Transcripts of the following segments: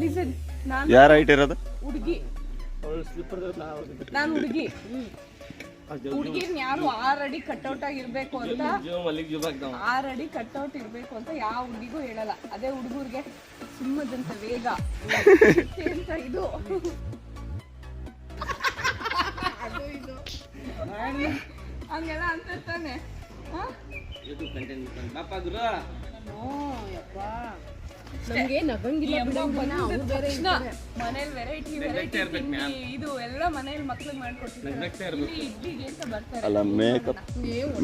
Listen ನಾನು ಯಾರ height ಇರೋದು? ಹುಡುಗಿ. ನಾನು ಹುಡುಗಿ. ಹುಡುಗಿರ್ನ ಯಾರು ಆರ್ ಅಡಿ ಕಟ್ಔಟ್ ಆಗಿರ್ಬೇಕು ಅಂತ ಆರ್ ಅಡಿ ಕಟ್ಔಟ್ ಇರ್ಬೇಕು ಅಂತ ಯಾವ ಹುಡುಗಿಗೂ ಹೇಳಲ್ಲ. ಅದೇ ಹುಡುಗರಿಗೆ ಸಿಂಹದಂತ ವೇಗ. ಅಂತ ಇದು? ಅದು ಇದು. ತಾನೆ. ಹಾ? ನಮ್ಗೆ ನಗಂಗಿಲ್ಲ ಬಿಡಂಗಿಲ್ಲ ಅವ್ರು ಬೇರೆ ಮನೇಲಿ ವೆರೈಟಿ ವೆರೈಟಿ ಇದು ಎಲ್ಲ ಮನೇಲಿ ಮಕ್ಳಿಗೆ ಮಾಡ್ಕೊಡ್ತಿರ್ತಾರೆ ಇಲ್ಲಿ ಇಡ್ಲಿಗೆ ಅಂತ ಬರ್ತಾರೆ ಅಲ್ಲ ಮೇಕಪ್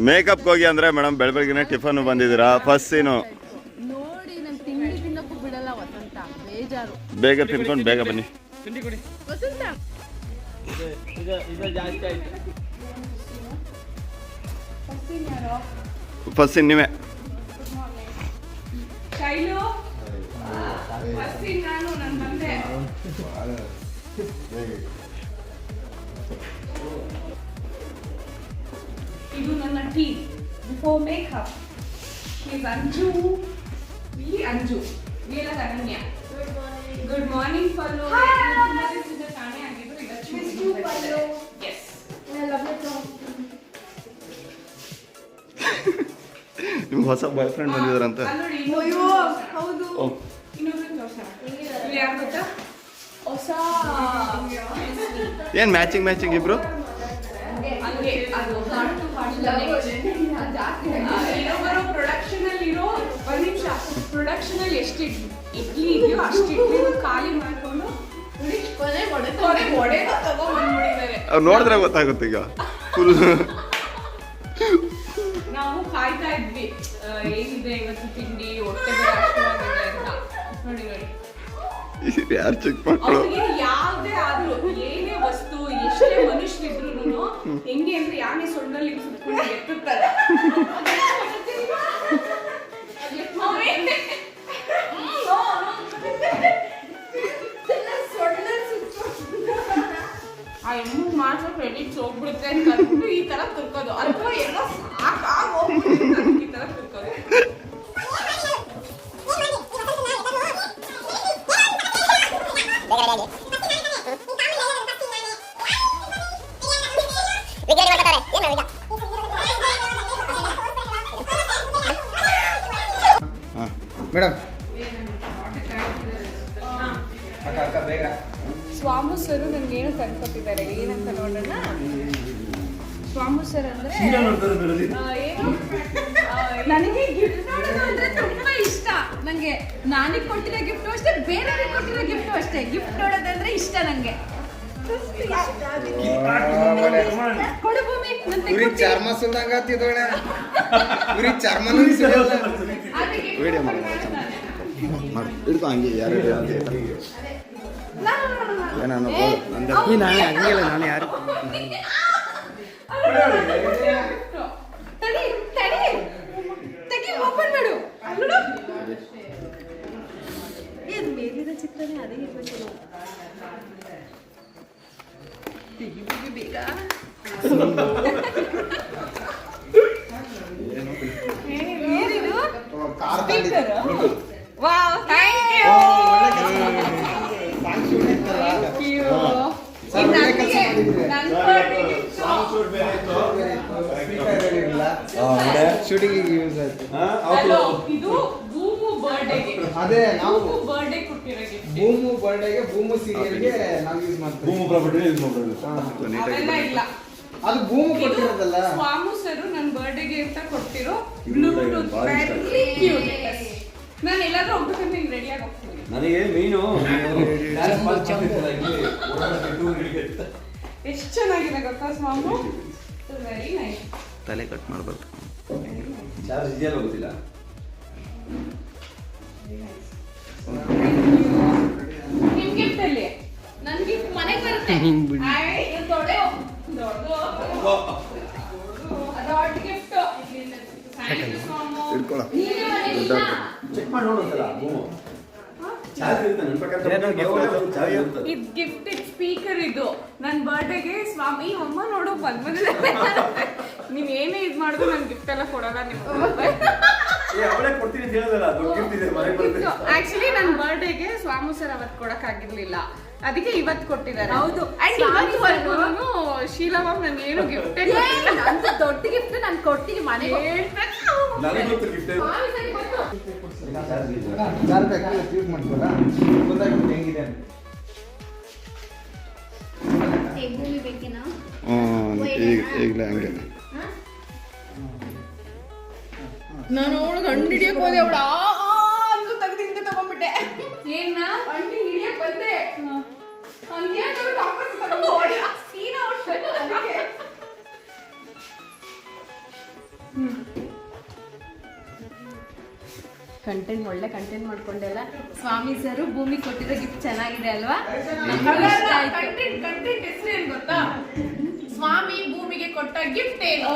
ಮೇಕಪ್ಗೆ ಹೋಗಿ ಅಂದ್ರೆ ಮೇಡಮ್ ಬೆಳ ಬೆಳಗ್ಗೆ ಟಿಫನ್ ಬಂದಿದ್ದೀರಾ? ಫಸ್ಟ್ ಸೀನು ನೋಡಿ ನನ್ ತಿಂಡಿ ತಿನ್ನಕ್ಕೂ ಬಿಡಲ್ಲ ವಸಂತ. ಬೇಜಾರು. ಬೇಗ ತಿನ್ಕೊಂಡು ಬೇಗ ಬನ್ನಿ. ವಸಂತ! ಫಸ್ಟ್ ಸೀನ್ ನೀವೇ. ಶೈಲು. ಇದು ನನ್ನ tea. Before makeup is Anju ಈ ಅಂಜು ವೀರ ಅನನ್ಯ ಗುಡ್ ಮಾರ್ನಿಂಗ್ ಪಲ್ಲು ಠಾಣೆ ಆಗಿದ್ದು ಈಗ ಎಸ್ ನಿಮ್ಗೆ ಹೊಸ ಬಾಯ್ ಫ್ರೆಂಡ್ ಬಂದಿದಾರಂತ ಹೌದು ಓ ಇನ್ನೊಬ್ರು ತೋರ್ಸೋಣ. ಇಲ್ಲಿ ಯಾರು ಗೊತ್ತಾ ಹೊಸ ಏನು ಮ್ಯಾಚಿಂಗ್ ಮ್ಯಾಚಿಂಗ್ ಇಬ್ರು? ಎಷ್ಟು ಇಡ್ಲಿ? ಇದೆಯೋ ಅಷ್ಟು ಇಡ್ಲಿ ಖಾಲಿ ಮಾಡ್ಕೊಂಡು ನೋಡಿದ್ರೆ ಗೊತ್ತಾಗುತ್ತೆ ಈಗ. ಫುಲ್ ನಾವು ಕಾಯ್ತಾ ಇದ್ವಿ. ಏನಿದೆ ಇವತ್ತು ತಿಂಡಿ ಹೊಟ್ಟೆ ಬೇರೆ ನೋಡಿ ನೋಡಿ. ಯಾರು ಚಿಕ್ಕ ಮಕ್ಕಳು ಯಾವ್ದೇ ಹೆಂಗೆ ಅಂದ್ರೆ ಯಾನೆ ಸೊಂಡಲ್ಲಿ ಸುತ್ಕೊಂಡು ಎತ್ತುತ್ತಾರೆ ಆ ಎಮ್ಮು ಮಾತ್ರ ಕ್ರೆಡಿಟ್ಸ್ ಹೋಗ್ಬಿಡುತ್ತೆ ಅಂತ ಅಂದ್ಬಿಟ್ಟು ಈ ತರ ತುರ್ಕೋದು ಅಥವಾ ಎಲ್ಲ ಸಾಕಾಗಿ ಹೋಗ್ಬಿಡುತ್ತೆ ಹಾಂ ಮೇಡಮ್ ಸ್ವಾಮು ಸರ್ ನನ್ಗೆ ಏನು ತಂದ್ಕೊಟ್ಟಿದ್ದಾರೆ ಏನಂತ ನೋಡೋಣ? ಸ್ವಾಮು ಸರ್ ಅಂದ್ರೆ ಏನು? ನನಗೆ ಗಿಫ್ಟ್ ಅಂದ್ರೆ ತುಂಬಾ ಇಷ್ಟ. ನನಗೆ ನಾನಿಗೆ ಕೊಟ್ಟಿರೋ ಗಿಫ್ಟು ಅಷ್ಟೇ ಬೇರೆಯವ್ರಿಗೆ ಕೊಟ್ಟಿರೋ ಗಿಫ್ಟು ಅಷ್ಟೇ. ಗಿಫ್ಟ್ ನೋಡೋದಂದ್ರೆ ಇಷ್ಟ ನಂಗೆ. ಕೊಡು ಭೂಮಿ ನನ್ ಉರಿ ತೆಗ್ದು ಚರ್ಮ ಸುಲ್ದಂಗಾತಿದೋಳೆ ಉರಿ ಚರ್ಮನೂ ಸುಲಿಯಲ್ಲ ಅದಕ್ಕೆ gift ವಿಡಿಯೋ ಮಾಡಿ ಕೊಟ್ಟಿದ್ದಾನೆ. ಮಾಡಿ ಹಿಡ್ಕೊ ಹಂಗೆ ಯಾರು ನಾನು- ನಾನು- ನಾನು- ಏನಾನು ಏ, ನಂದೆ ಅವ್ನು- ನಾನೇ ಹಂಗಿಲ್ಲ ನಾನು ಯಾರು ತಡಿ ತಡಿ ತೆಗಿ ಓಪನ್ ಮಾಡು ನೋಡು ಇದು ಮೇಲಿನ ಚಿತ್ರನೇ ಅದೇ ಇರ್ಬೇಕು ಬಿಡಿ ಬೇಗ ಏನಿದು speaker wow thank you thank you shooting use ಆಯ್ತು ಇದು ಅದೇ ನಾವು ಭೂಮು ಬರ್ಡೇ ಕೊಟ್ಟಿರೋ ಗಿಫ್ಟ್ ಭೂಮು ಬರ್ಡೇಗೆ ಭೂಮು ಸೀರಿಯಲ್ಗೆ ನಾವು ಯೂಸ್ ಮಾಡ್ತೀವಿ. ಭೂಮಿ ಪ್ರಾಪರ್ಟಿ ಯೂಸ್ ಮಾಡ್ಬೋದು. ಅವೆಲ್ಲ ಇಲ್ಲ. ಅದು ಭೂಮು ಕೊಟ್ಟಿರೋದಲ್ಲ. ಸ್ವಾಮು ಸರ್ ನನ್ನ ಬರ್ಡೇಗೆ ಅಂತ ಕೊಟ್ಟಿರೋ ಇದು ಬ್ಲೂಟೂತ್ ನಾನು ಎಲ್ಲಾದ್ರೂ ಹೋಗ್ಬೇಕಂದ್ರೆ ಹಿಂಗೆ ರೆಡಿಯಾಗಿ ಹೋಗ್ತೀನಿ. ನನಗೆ ಮೀನು. ಎಷ್ಟು ಚೆನ್ನಾಗಿದೆ ಗೊತ್ತಾ ಸ್ವಾಮು? ವೆರಿ ನೈಸ್ ತಲೆ ಕಟ್ ಮಾಡಬಾರ್ದು. ಚಾರ್ಜ್ ಇದೆಯಲ್ಲ ಗೊತ್ತಿಲ್ಲ. ನಿಮ್ ಗಿಫ್ಟ್ ಅಲ್ಲಿ? ನನ್ ಗಿಫ್ಟ್ ಮನೆಗೆ ಬರುತ್ತೆ. ದೊಡ್ಡ ಗಿಫ್ಟ್ ಚೆಕ್ ಮಾಡಿ ಇದು ಗಿಫ್ಟ್ ಸ್ಪೀಕರ್ ಇದು. ನನ್ನ ಬರ್ಡೇಗೆ ಸ್ವಾಮಿ ಅಮ್ಮ ನೋಡು ಬಂದ್ ಬಂದಿದೆ ನೀವ್ ಏನೇ ಇದ್ ಮಾಡಿದ್ರು ನನ್ ಗಿಫ್ಟ್ ಎಲ್ಲ ಕೊಡಲ್ಲ ನಿಮ್ಗೆ. ಅವಳೇ ಕೊಡ್ತೀನಿ ಅಂತ ಹೇಳೋದಲ್ಲ ಆಕ್ಚುಲಿ ನನ್ನ ಬರ್ಡೇಗೆ ಸ್ವಾಮು ಸರ್ ಅವತ್ತು ಕೊಡಕ್ ಆಗಿರ್ಲಿಲ್ಲ ಅದಕ್ಕೆ ಇವತ್ತು ಕೊಟ್ಟಿದ್ದಾರೆ. ಹೌದು. ಅಂಡ್ ಸ್ವಾಮಿ ಇವತ್ತುವರೆಗೂ ಶೀಲಾ ಮ್ಯಾಮ್ ನಂಗೆ ಏನು ಗಿಫ್ಟ್ ಅಂತ ದೊಡ್ಡ ಗಿಫ್ಟ್ ನಾನು ಕೊಡ್ತೀನಿ ಮನೆ ನನಗೆ ಈಗಲೇ ಗಿಫ್ಟ್ ನಾನು ಅವಳು ಗಂಡು ಹಿಡಿಯಕ್ ಹೋದೆ ಅವಳು ಅಂತ ತೆಗ್ದು ಹಿಂದೆ ತಗೊಂಡ್ಬಿಟ್ಟೆ. ಏನ? ಅಂಟಿ ಹಿಡಿಯಕ್ ಬಂದೆ. ಕಂಟೆಂಟ್ ಒಳ್ಳೆ ಕಂಟೆಂಟ್ ಮಾಡ್ಕೊಂಡೆಲ್ಲ ಸ್ವಾಮಿ ಸರ್ ಭೂಮಿ ಕೊಟ್ಟಿರೋ ಗಿಫ್ಟ್ ಚೆನ್ನಾಗಿದೆ ಅಲ್ವಾ? ಕಂಟೆಂಟ್ ಕಂಟೆಂಟ್ ಏನ್ ಗೊತ್ತಾ? ಸ್ವಾಮಿ ಭೂಮಿಗೆ ಕೊಟ್ಟ ಗಿಫ್ಟ್ ಏನು.